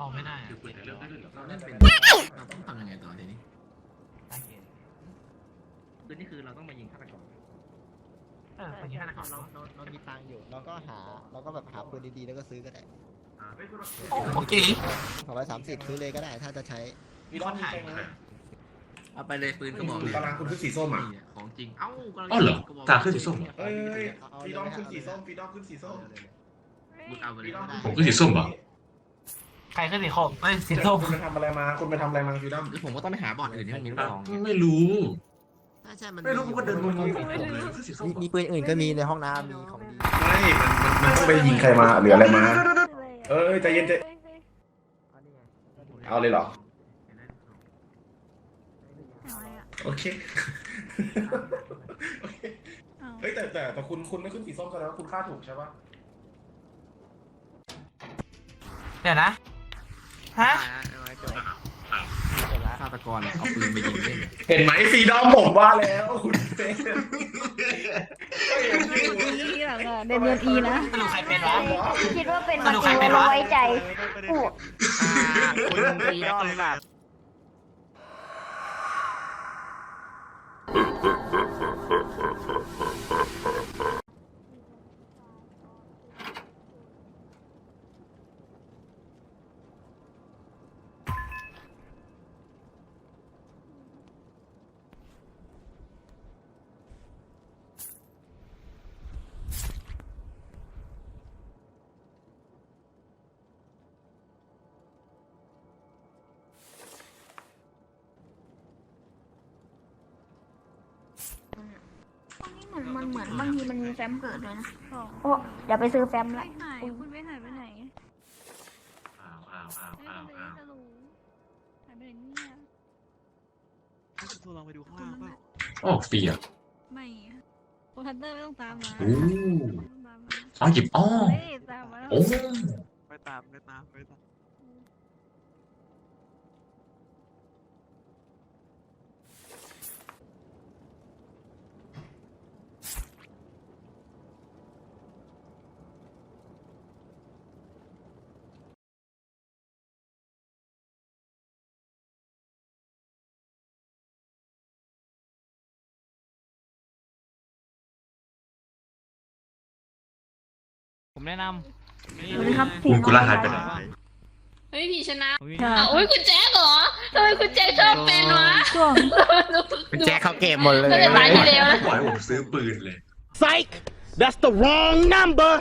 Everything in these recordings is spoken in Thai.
ออกไม่ได้คืออะเปิดแต่เริ่มได้ด้วยเหรอเราเล่นเป็นเราต้องทำยังไงต่อทีนี้โอเคคือนี่คือเราต้องมายิงฆาตกรเออคนที่ห้าก่อนเราเราเรามีตังค์อยู่ เราก็หา เราก็แบบหาปืนดีๆ แล้วก็ซื้อก็ได้โอเคสองร้อยสามสิบซื้อเลยก็ได้ ถ้าจะใช้ มีรอบถ่ายไหมเอาไปเลยปืนกระบอกเลยตารางคุณคือสีส้มอะ นี่ของจริง เอ้ากำลังอ๋อเหรอกระบอกตาขึ้นสีส้มเหรอเอ้ยเอ้ยฟีดอมขึ้นสีส้มฟีดอมขึ้นสีส้ม มึงเอาไปเลยก็ได้ผมขึ้นสีส้มเหรอ ใครขึ้นสีส้มเอ้ยสีส้มคุณไปทำอะไรมาคุณไปทำอะไรมาฟีดอมหรือผมก็ต้องไปหาบ่อนอื่นที่มันมีลูกซองไม่รู้ใช่ใช่มันไม่รู้ผมก็เดินงงๆผมเลยขึ้นสีส้มมีมีปืนอื่นก็มีในห้องน้ำมีของดีไม่มันมันมันต้องไปยิงใครมาหรืออะไรมา เอ้ยใจเย็นใจ เอาเลยเหรอ โอเค โอเค เฮ้ยแต่แต่แต่คุณคุณไม่ขึ้นสีส้มแสดงว่าคุณค่าถูกใช่ปะ เดี๋ยวนะ ฮะ ฆาตกรเอาปืนไปยิงเล่นเห็นไหมฟีดอมผมว่าแล้วคุณเป็นทีหลังอะเดนเนียนอีนะสรุปใครเป็นวะ คิดว่าเป็นสรุปใครเป็นวะ ไว้ใจกูคุณฟรีดอมแบบ เหมือนบางทีมันมีแฟ้มเกิดด้วยนะโอ้เดี๋ยวไปซื้อแฟ้มละหายคุณไปหายไปไหนอ้าวอ้าวอ้าวไม่อ้าวรู้อ้าวจะรู้หายไปไหนเนี่ยตัวลองไปดูข้างล่างเปล่าออกฟรีอะไม่โอฮันเตอร์ไม่ต้องตามมาโอ้ไม่ต้องตามมาเอาหยิบอ้อเฮ้ยตามมาแล้วโอ้ไปตามไปตามไปตาม ผมแนะนสวัสดีครับคุณกุลาหายไปไหนเฮ้ยพี่ชนะำค่ะอะโอ้ยคุณแจ๊คเหรอทำไมคุณแจ๊คชอบเป็นวะช่วงเป็นแจ็คเข้าเกมหมดเลย ตั้งแต่ตายที่แล้วนะปล่อยผมซื้อปืนเลย Psych that's the wrong number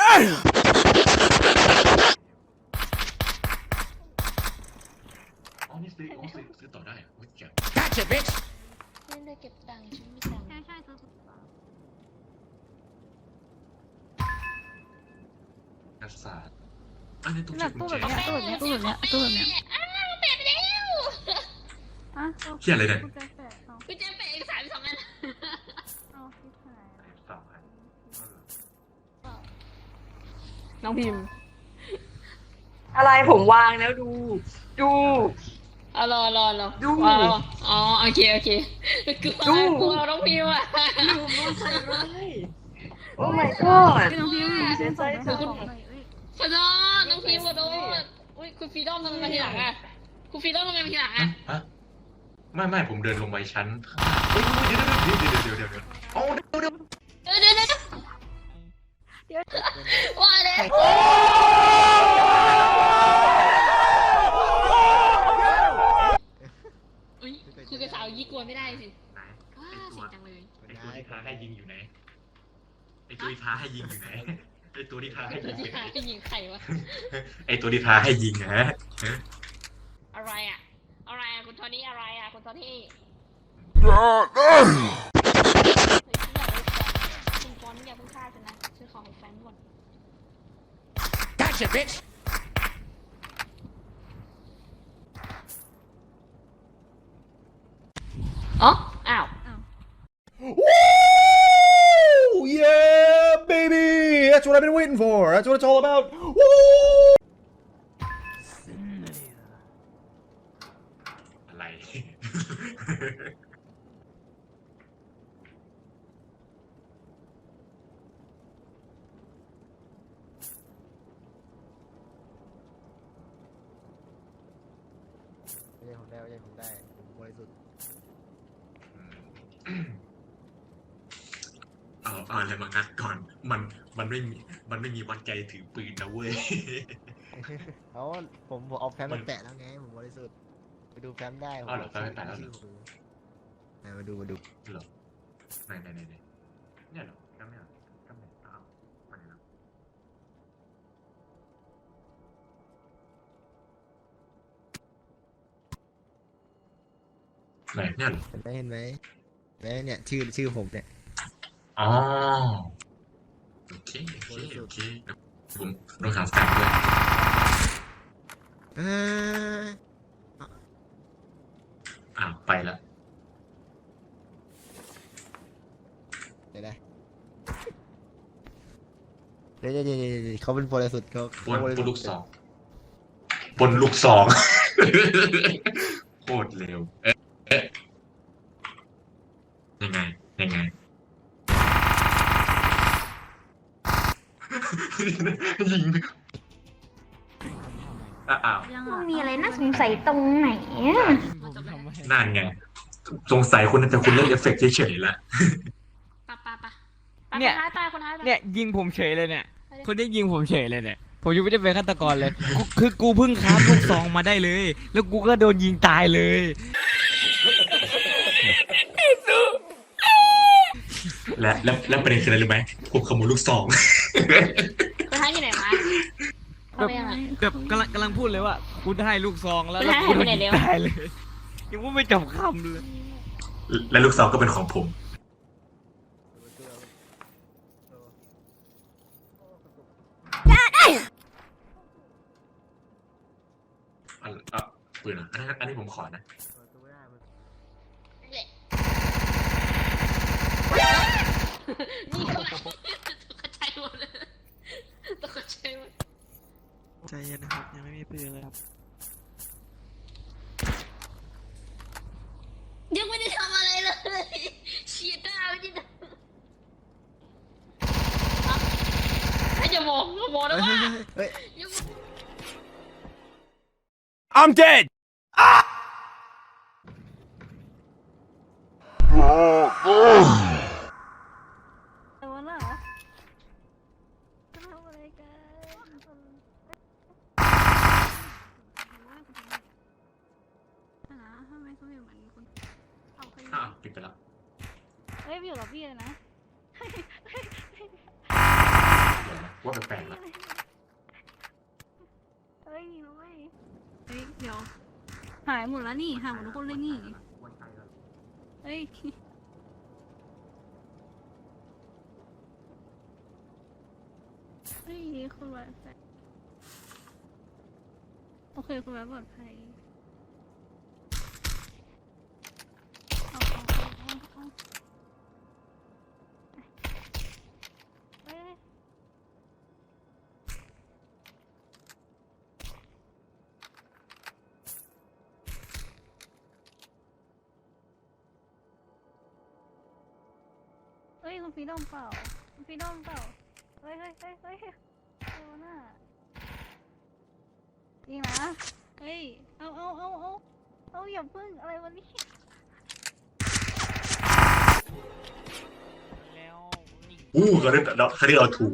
อ๋อนี่ซื้ออ๋อซื้อซื้อต่อได้เหรอโอ้ยเจ๋ง Gotcha bitch เล่นได้เก็บตังค์ฉันไม่ตังค์ใช่ใช่ตัวนักศาสตร์อันนี้ต้องแบใช้บกุตู้ญแบบแจเนี้ยตู้แบบเนี้ยตู้แบบเนี้ยตู้แบบเนี้ยอ้าวแบบแล้ว อะเฮียอะไรเนี่ย กูจะแปะเอา คุณแจ๊คเป็นเอกสารสองอัน เอาที่ถ่าย สามพัน น้องพิมพ์อะไรผมวางแล้วดู ดู เอารอรอรอดูอ๋อโอเคโอเคกลัวกลัวเราต้องพิมพ์อะโอ้ my god พี่น้องพิมพ์เสียใจขอโทษน้องพิมพ์ขอโทษอุ้ยคุณฟรีดอมทำไมมาทีหลังอะคุณฟรีดอมทำไมมาทีหลังอะฮะไม่ไม่ผมเดินลงไปชั้นเฮ้ยเดี๋ยวเดี๋ยวเดี๋ยวเดี๋ยวเดี๋ยวเดี๋ยวโอ้เดี๋ยวเดี๋ยวเดี๋ยวเดี๋ยวเดี๋ยว ว่าเลยอุ้ยคุยกับสาวยี่กลัวไม่ได้สิไหนว้าเสียงจังเลย ไอตัวที่ท้าให้ยิงอยู่ไหนไอตัวที่ท้าให้ยิงอยู่ไหนไอตัวที่ท้าให้ยิงอยู่ไหนหาเป็นหญิงไข่วะ ไอตัวที่ท้าให้ยิงฮะอะไรอะ อะไรอะคุณโทนี่อะไรอะคุณโทนี่ That's what I've been waiting for. That's what it's all about. Woo! อะไร ไม่ใช่ผมได้ไม่ใช่ผมได้ผมบริสุทธิ์ เอาเอาอะไรมางัดก่อน มันมันไม่มีมันไม่มีวัดใจถือปืนนะเว้ยเอาผมผมเอาแฟ้มมาแปะแล้วไงผมบริสุทธิ์ไปดูแฟ้มได้ผมเอาเหรอแฟ้มไม่แปะแล้วเหรอชื่อผมไหนมาดูมาดูเหรอไหนไหนไหนไหนเนี่ยเหรอจำไม่ได้จำไม่ได้อ้าวไปไหนแล้วไหนเนี่ยเหรอเห็นไหมเห็นไหมเห็นไหมเนี่ยชื่อชื่อผมเนี่ย อ๋อโอเคโอเคโอเคเดี๋ยวผมต้องหาแฟนด้วยเอออ้าวไปแล้วเดี๋ยวนะเดี๋ยวเดี๋ยวเดี๋ยวเดี๋ยวเขาเป็นบริสุทธิ์เขาบเขานบริบสุนทลูกธิ์สองบนลูกสอง โคตรเร็วเอ๊ะเอ๊ะยังไง ยังไง ยิงอะอ้าวมันมีอะไรน่าสงสัยตรงไหนอะนั่นไง สงสัยคุณแต่คุณเล่นเอฟเฟกต์เฉยๆละปะปะปะเนี่ย คนท้ายตายคนท้ายตายเนี่ยยิงผมเฉยเลยเนี่ย คนที่ยิงผมเฉยเลยเนี่ย ผมยังไม่ได้เป็นฆาตกรเลยกูคือกูเพิ่งค้าลูกซองมาได้เลย แล้วกูก็โดนยิงตายเลย และและและประเด็นคืออะไรรู้ไหมผมขโมยลูกซอง คนท้ายอยู่ไหนวะ เขาไปยังไงแบบกำลังกำลังพูดเลยว่ากูได้ลูกซองแล้วไม่แล้วได้กูโดนไม่ได้ยิเดี๋งยวตายเลยยังว่าไม่จบคำเลย และลูกซองก็เป็นของผม อันอะปืนอะอันนี้อันนี้ผมขอนะ นี่ก็ตกใจหมดเลยตกใจหมด ใจเย็นนะครับ ยังไม่มีปืนเลยครับ ยังไม่ได้ทำอะไรเลยเชียร์หน้าไม่ได้ทำถ้าจะบอกก็บอกนะว่าเฮ้ยยัง I'm dead แอาไปอ้าวปิดไปแล้วเฮ้ยไปอยู่กับพี่เลยนะเดี๋ยวนะว่าแปลกๆแล้วเฮ้ยมีนะเว้ยเฮ้ยเดี๋ยวหายหมดแล้วนี่หายหมดทุกคนเลยนี่เฮ้ยเฮ้ยคุณไว้โอเคคุณไว้ปลอดภัยเอาเอาเอา เฮ้ยคุณฟีดอมเปล่าคุณฟีดอมเปล่าเฮ้ยเฮ้ยเฮ้ยเฮ้ยโอ้น่ะจริงนะเฮ้ยเอาเอาเอาเอาเอาอย่าพึ่งอะไรวันนี้ แล้วนี่อู้